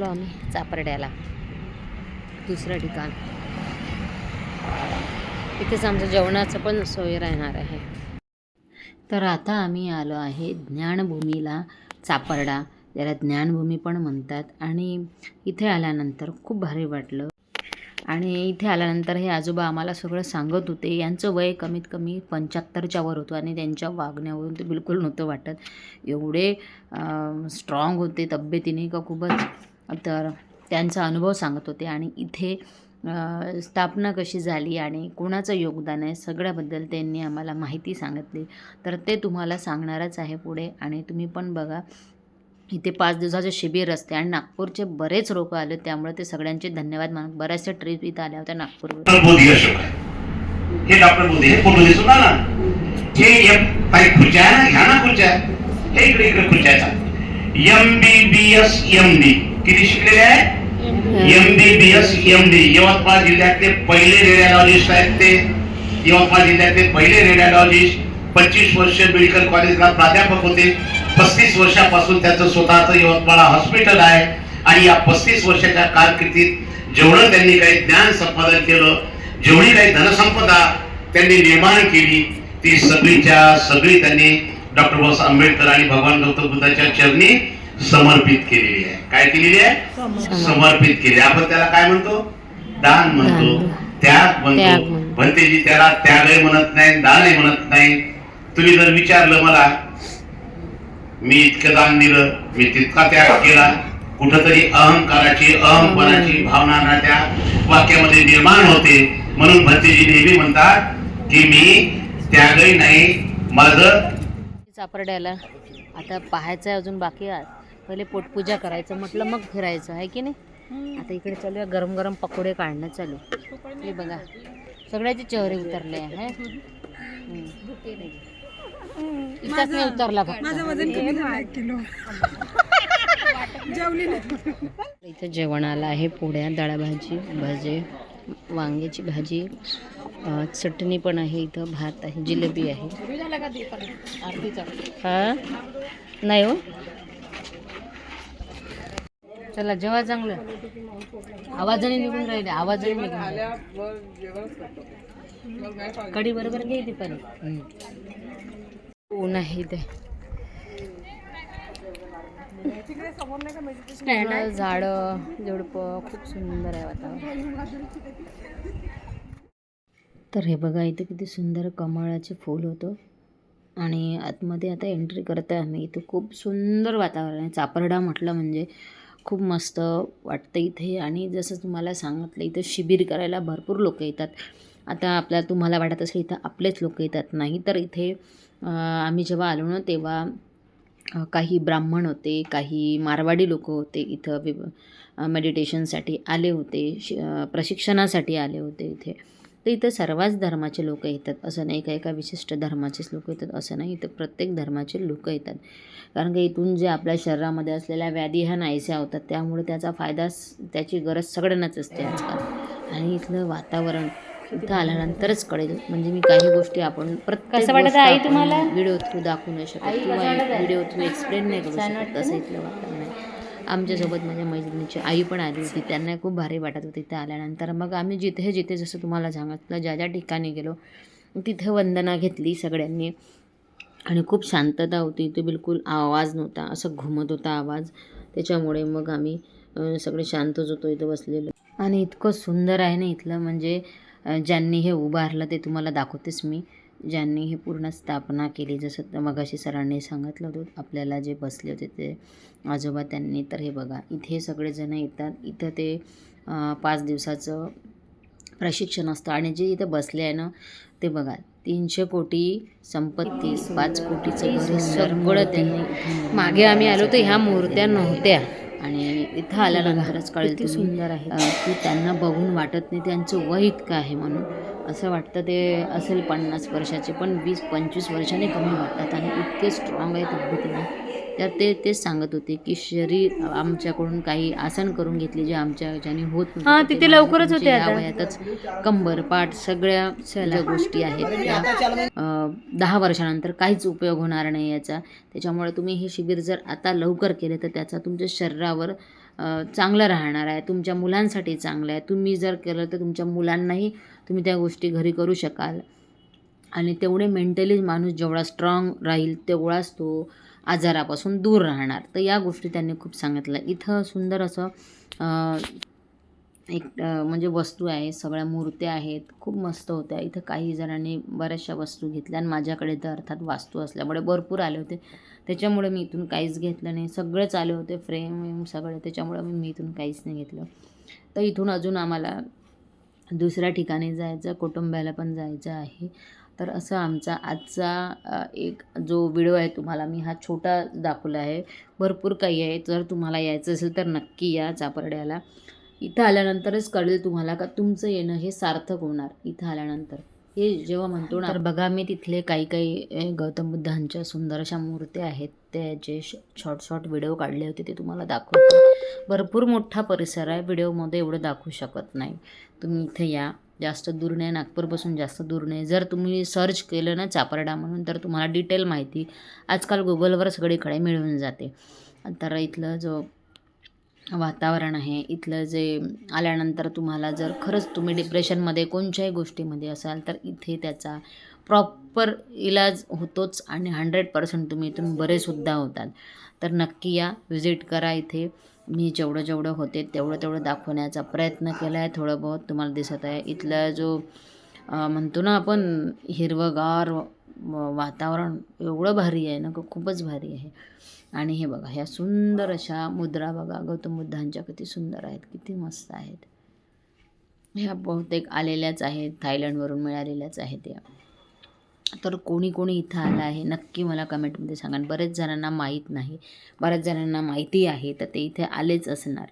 आलो आम्ही चापर्ड्याला. दुसरं ठिकाण. इथेच आमचं जेवणाचं पण सोय राहणार आहे. तर आता आम्ही आलो आहे ज्ञानभूमीला चापर्डा ज्याला ज्ञानभूमी पण म्हणतात. आणि इथे आल्यानंतर खूप भारी वाटलं. आणि इथे आल्यानंतर हे आजोबा आम्हाला सगळं सांगत होते. यांचं वय कमीत कमी पंच्याहत्तरच्या वर होतं आणि त्यांच्या वागण्यावरून ते बिलकुल नव्हतं वाटत. एवढे स्ट्रॉंग होते तब्येतीने का खूपच? तर त्यांचा अनुभव सांगत होते. आणि इथे स्थापना कशी झाली आणि कोणाचं योगदान आहे सगळ्याबद्दल त्यांनी आम्हाला माहिती सांगितली. तर ते तुम्हाला सांगणारच आहे पुढे. आणि तुम्ही पण बघा इथे पाच दिवसाचे शिबिर असते आणि नागपूरचे बरेच लोक आले त्यामुळे ते सगळ्यांचे धन्यवाद मानत बऱ्याचशा ट्रिप इथं आल्या होत्या नागपूरवर हे डॉक्टर मोदी हे फोटो हे एम काही खुर्च्या आहे ना? ना खुर्च्या? हे इकडे इकडे खुर्च्या M B B S M D किती शिकलेले आहे? M B S M D Yavatmal जिल्ह्यातले पहिले रेडिओलॉजिस्ट आहेत ते. यवतमाळ जिल्ह्यातले पहिले रेडिओलॉजिस्ट पंचवीस वर्ष मेडिकल कॉलेजला प्राध्यापक होते. पस्तीस वर्षापासून त्याचं स्वतःचं यवतमाळ हॉस्पिटल आहे. आणि या पस्तीस वर्षाच्या कारकिर्दीत जेवढं त्यांनी काही ज्ञान संपादन केलं जेवढी काही धनसंपदा त्यांनी निर्माण केली ती सगळीच्या सगळी त्यांनी डॉक्टर बाबासाहेब आंबेडकर आणि भगवान गौतम बुद्धाच्या चरणी समर्पित केलेली आहे. काय केलेली आहे? समर्पित. केली आपण त्याला काय म्हणतो? दान म्हणतो. त्याग म्हणतो. भंतेजी त्याला त्यागही म्हणत नाही दानही म्हणत नाही. तुम्ही जर विचारलं मला मी इतकं दान दिलं मी तितका त्याग केला कुठंतरी अहंकाराची अहंपणाची भावना ना त्या वाक्यामध्ये निर्माण होते. म्हणून भंतेजी नेहमी म्हणतात की मी त्यागही नाही माझं चापर्ड्याला आता पाहायचं अजून बाकी आहे. पहिले पोटपूजा करायचं म्हटलं मग फिरायचं आहे की नाही? आता इकडे चालू आहे गरम गरम पकोडे काढणं चालू हे बघा सगळ्याचे चेहरे उतरले आहे. इथंच नाही उतरला फक्त. माझं वजन कमी झालं. एक किलो. जेवली नाही. इथं जेवणाला आहे पोळ्या डाळभाजी भाजी वांग्याची भाजी चटणी पण आहे इथं भात आहे जिलेबी आहे. हा? नाही हो. चला जेव्हा चांगलं आवाजाने निघून राहिले आवाजाने निघून राहिले. कढी बरोबर घे ती पण. ऊन आहे पूर्ण झाडं झुडपं खूप सुंदर आहे वातावरण. तर हे बघा इथे किती सुंदर कमळाचे फूल होतं. आणि आतमध्ये आता एंट्री करत आहे आम्ही. इथं खूप सुंदर वातावरण आहे. चापर्डा म्हटलं म्हणजे खूप मस्त वाटतं इथे. आणि जसं तुम्हाला सांगितलं इथं शिबिर करायला भरपूर लोक येतात. आता आपल्या तुम्हाला वाटत असेल इथं आपलेच लोक येतात. नाही तर इथे आम्ही जेव्हा आलो ना तेव्हा काही ब्राह्मण होते काही मारवाडी लोक होते इथं वि मेडिटेशनसाठी आले होते शि प्रशिक्षणासाठी आले होते इथे. तर इथं सर्वच धर्माचे लोक येतात. असं नाही का एका विशिष्ट धर्माचेच लोक येतात. असं नाही इथं प्रत्येक धर्माचे लोक येतात. कारण की इथून जे आपल्या शरीरामध्ये असलेल्या व्याधी ह्या नाहीशा होतात त्यामुळे त्याचा फायदा त्याची गरज सगळ्यांनाच असते आजकाल. आणि इथलं वातावरण इथं आल्यानंतरच कळेल. म्हणजे मी काही गोष्टी आपण प्रत्येक? व्हिडिओ थ्रू दाखवू नाही शकत किंवा व्हिडिओ थ्रू एक्सप्लेन नाही करू शकत. तसं इथलं वातावरण आहे. आमच्यासोबत माझ्या मैत्रिणीची आई पण आली होती. त्यांना खूप भारी वाटत होती इथे आल्यानंतर. मग आम्ही जिथे जिथे जसं तुम्हाला सांगितलं ज्या ज्या ठिकाणी गेलो तिथे वंदना घेतली सगळ्यांनी. आणि खूप शांतता होती. इथे बिलकुल आवाज नव्हता. असं घुमत होता आवाज. त्याच्यामुळे मग आम्ही सगळे शांतच होतो. इथं बसलेलो. आणि इतकं सुंदर आहे ना इथलं. म्हणजे ज्यांनी हे उभारलं ते तुम्हाला दाखवतेच मी. ज्यांनी हे पूर्ण स्थापना केली जसं मगाशी सरांनी सांगितलं होतं आपल्याला जे बसले होते ते आजोबा त्यांनी तर हे बघा इथे सगळेजण येतात. इथं ते पाच दिवसाचं प्रशिक्षण असतं आणि जे इथं बसले आहे ना ते बघा तीनशे कोटी संपत्ती पाच कोटीचं घर सगळं त्यांनी मागे आम्ही आलो तर ह्या मूर्त्या नव्हत्या. आणि इथं आल्यानंतरच कळेल सुंदर आहे की त्यांना बघून वाटत नाही त्यांचं वय इतकं आहे म्हणून. असं वाटतं ते असेल पन्नास वर्षाचे पण वीस पंचवीस वर्षाने कमी वाटतात आणि इतके स्ट्रॉंग आहे तब्येतीने तर ते तेच सांगत होते की शरीर आमच्याकडून काही आसन करून घेतले जे आमच्या ज्याने होत. हा, तिथे लवकरच होते. वयातच कंबर पाठ सगळ्या ज्या गोष्टी आहेत दहा वर्षानंतर काहीच उपयोग होणार नाही याचा त्याच्यामुळे तुम्ही हे शिबिर जर आता लवकर केले तर त्याचा तुमच्या शरीरावर चांगलं राहणार आहे तुमच्या मुलांसाठी चांगलं आहे. तुम्ही जर केलं तर तुमच्या मुलांनाही तुम्ही त्या गोष्टी घरी करू शकाल. आणि तेवढे मेंटली माणूस जेवढा स्ट्रॉंग राहील तेवढाच तो आजारापासून दूर राहणार. तर या गोष्टी त्यांनी खूप सांगितलं इथं सुंदर असं एक म्हणजे वस्तू आहे सगळ्या मूर्त्या आहेत खूप मस्त होत्या. इथं काही जणांनी बऱ्याचशा वस्तू घेतल्या आणि माझ्याकडे तर अर्थात वास्तू असल्यामुळे भरपूर आले होते. त्याच्यामुळे मी इथून काहीच घेतलं नाही. सगळेच आले होते फ्रेम वेम सगळे. त्याच्यामुळे मी इथून काहीच नाही घेतलं. तर इथून अजून आम्हाला दुसऱ्या ठिकाणी जायचं कुटुंबाला पण जायचं आहे. तर असं आमचा आजचा एक जो व्हिडिओ आहे तुम्हाला मी हा छोटा दाखवला आहे. भरपूर काही आहे. जर तुम्हाला यायचं असेल तर नक्की या चापर्ड्याला. इथं आल्यानंतरच कळेल तुम्हाला का तुमचं येणं हे सार्थक होणार इथं आल्यानंतर. हे जेव्हा म्हणतो ना तर बघा मी तिथले काही काही गौतम बुद्धांच्या सुंदर अशा मूर्त्या आहेत त्याचे शॉर्ट शॉर्ट व्हिडिओ काढले होते ते तुम्हाला दाखवते. भरपूर मोठा परिसर आहे व्हिडिओमध्ये एवढं दाखवू शकत नाही. तुम्ही इथे या जास्त दूर नाही नागपूरपासून जास्त दूर नाही. जर तुम्ही सर्च केलं ना चापर्डा म्हणून तर तुम्हाला डिटेल माहिती आजकाल गुगलवर सगळीकडे मिळून जाते. तर इथलं जो वातावरण आहे. इथलं जे आल्यानंतर तुम्हाला जर खरंच तुम्ही डिप्रेशनमध्ये कोणत्याही गोष्टीमध्ये असाल तर इथे त्याचा प्रॉपर इलाज होतोच आणि हंड्रेड पर्सेंट तुम्ही इथून बरेसुद्धा होतात. तर नक्की या व्हिजिट करा इथे. मी जेवढं जेवढं होते तेवढं तेवढं दाखवण्याचा प्रयत्न केला आहे थोडं बहुत. तुम्हाला दिसत आहे. इथला जो म्हणतो ना आपण हिरवंगार वातावरण एवढं भारी आहे ना खूपच भारी आहे. आणि हे बघा ह्या सुंदर अशा मुद्रा बघा गौतम बुद्धांच्या किती सुंदर आहेत किती मस्त आहेत. ह्या बहुतेक आलेल्याच आहेत थायलंडवरून मिळालेल्याच आहेत या. तर कोणी कोणी इथं आलं आहे नक्की मला कमेंटमध्ये सांगा. बरेच जणांना माहीत नाही बऱ्याच जणांना माहिती आहे तर ते इथे आलेच असणार.